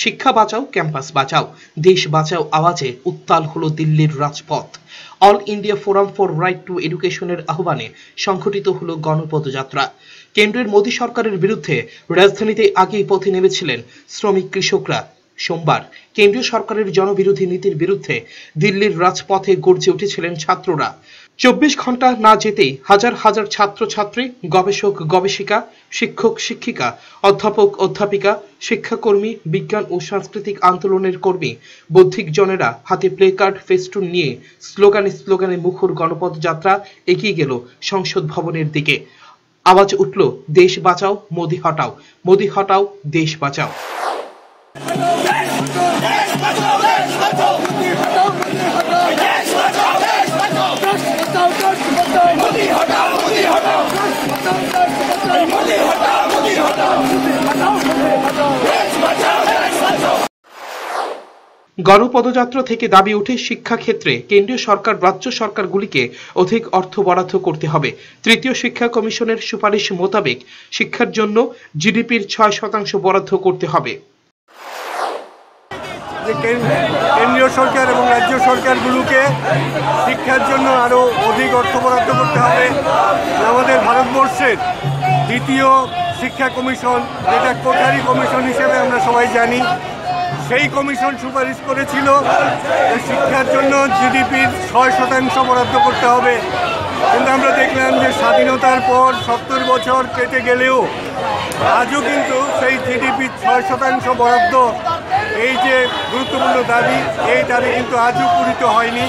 শিক্ষা বাঁচাও, ক্যাম্পাস বাঁচাও, দেশ বাঁচাও আওয়াজে উত্তাল হলো দিল্লির রাজপথ। All India forum for right to এডুকেশনের আহ্বানে সংঘটিত হলো গণপদযাত্রা কেন্দ্রের মোদী সরকারের বিরুদ্ধে রাজধানীতে আগেই পথে নেমেছিলেন শ্রমিক কৃষকরা। সোমবার কেন্দ্রীয় সরকারের জনবিরোধী নীতির বিরুদ্ধে দিল্লির রাজপথে গর্জে উঠেছিলেন ছাত্ররা। চব্বিশ ঘণ্টা না যেতেই হাজার হাজার ছাত্রছাত্রী, গবেষক, গবেষিকা, শিক্ষক, শিক্ষিকা, অধ্যাপক, অধ্যাপিকা, শিক্ষাকর্মী, বিজ্ঞান ও সাংস্কৃতিক আন্দোলনের কর্মী, বৌদ্ধিক জনেরা হাতে প্লে কার্ড, ফেস্টুন নিয়ে স্লোগানে স্লোগানে মুখর গণপদযাত্রা এগিয়ে গেল সংসদ ভবনের দিকে। আওয়াজ উঠল, দেশ বাঁচাও, মোদি হটাও মোদি হটাও, দেশ বাঁচাও। গণপদযাত্রা থেকে দাবি উঠে শিক্ষাক্ষেত্রে কেন্দ্রীয় সরকার, রাজ্য সরকারগুলিকে অধিক অর্থ বরাদ্দ করতে হবে। তৃতীয় শিক্ষা কমিশনের সুপারিশ মোতাবেক শিক্ষার জন্য জিডিপির ছয় শতাংশ বরাদ্দ করতে হবে। কেন্দ্রীয় সরকার এবং রাজ্য সরকারগুলোকে শিক্ষার জন্য আরও অধিক অর্থ বরাদ্দ করতে হবে। আমাদের ভারতবর্ষের দ্বিতীয় শিক্ষা কমিশন, যেটা কোঠারি কমিশন হিসেবে আমরা সবাই জানি, সেই কমিশন সুপারিশ করেছিল শিক্ষার জন্য জিডিপির ছয় শতাংশ বরাদ্দ করতে হবে। কিন্তু আমরা দেখলাম যে স্বাধীনতার পর সত্তর বছর কেটে গেলেও আজও কিন্তু সেই জিডিপির ছয় শতাংশ বরাদ্দ, এই যে গুরুত্বপূর্ণ দাবি, এই দাবি কিন্তু আজও পূরিত হয়নি।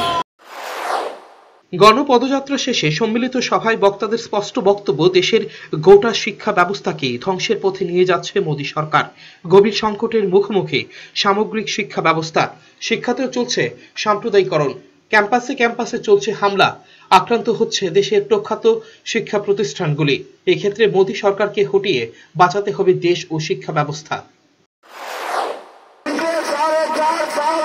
গণপদযাত্রা শেষে সম্মিলিত সভায় বক্তাদের স্পষ্ট বক্তব্য, দেশের গোটা শিক্ষা ব্যবস্থাকে ধ্বংসের পথে নিয়ে যাচ্ছে মোদী সরকার। গভীর সংকটের মুখোমুখি সামগ্রিক শিক্ষা ব্যবস্থা। শিক্ষাতেও চলছে সাম্প্রদায়িকরণ। ক্যাম্পাসে ক্যাম্পাসে চলছে হামলা। আক্রান্ত হচ্ছে দেশের প্রখ্যাত শিক্ষা প্রতিষ্ঠানগুলি। এক্ষেত্রে মোদী সরকারকে হটিয়ে বাঁচাতে হবে দেশ ও শিক্ষা ব্যবস্থা। সাড়ে চার সাল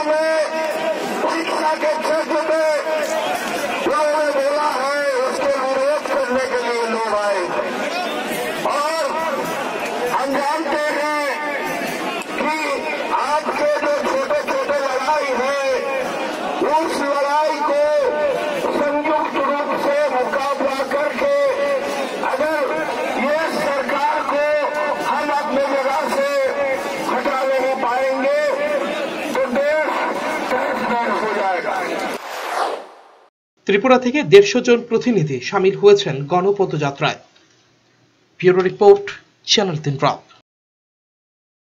ত্রিপুরা থেকে দেড়শো জন প্রতিনিধি সামিল হয়েছেন গণপদযাত্রায়। ব্যুরো রিপোর্ট চ্যানেল তিন